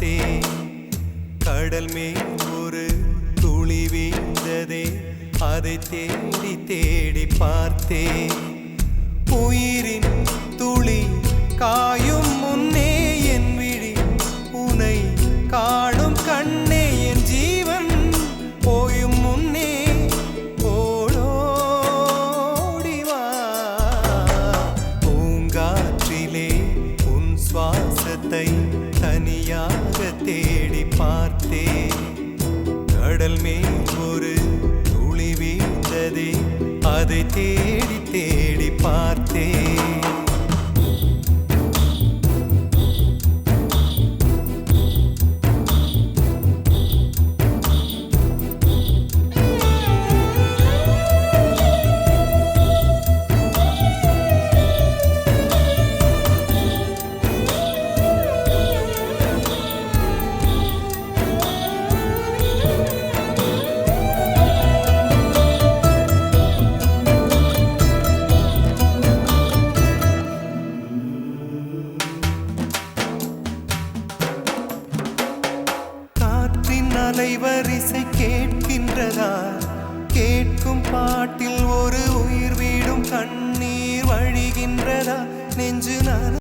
பார்த்தேன் கடல் மேல் ஒரு துளி வீழ்ந்ததே அதை தேடி தேடி பார்த்தே. உயிரின் மேல் ஒரு துளி வீழ்ந்ததே அதை தேடி தேடி பார்த்தேன். அலைவரிசை கேட்கின்றதா? கேட்கும் பாட்டில் ஒரு உயிர் வீடும் கண்ணீர் வழிகின்றதா? நெஞ்சு நான்